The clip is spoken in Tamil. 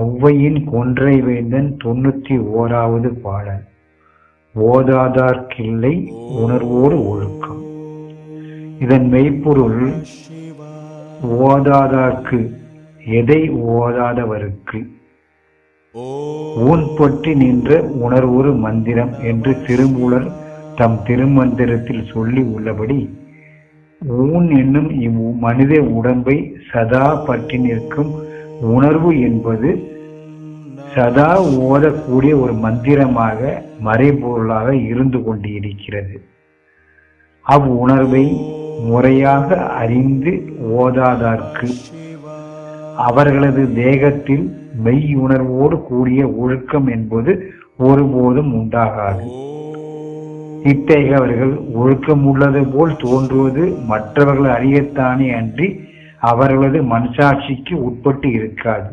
ஔவையின் கொன்றை வேந்தன் தொண்ணூத்தி ஓராவது பாடல். ஓதாதார்க்கில்லை உணர்வோடு ஒழுக்கம். இதன் மெய்ப்பொருள் ஓதாதார்க்கு எதை ஓதாதவருக்கு? ஊன் நின்ற உணர்வொரு மந்திரம் என்று திருமூலர் தம் திருமந்திரத்தில் சொல்லி உள்ளபடி ஊன் என்னும் இவ் மனித உடம்பை சதா பற்றி நிற்கும் உணர்வு என்பது சதா ஓதக்கூடிய ஒரு மந்திரமாக மறைபொருளாக இருந்து கொண்டிருக்கிறது. அவ் உணர்வை முறையாக அறிந்து ஓதாதார்க்கு அவர்களது தேகத்தில் மெய் உணர்வோடு கூடிய ஒழுக்கம் என்பது ஒருபோதும் உண்டாகாது. இத்தகையவர்கள் ஒழுக்கம் உள்ளது போல் தோன்றுவது மற்றவர்கள் அறியத்தானே அன்றி அவர்களது மனசாட்சிக்கு உட்பட்டு இருக்காது.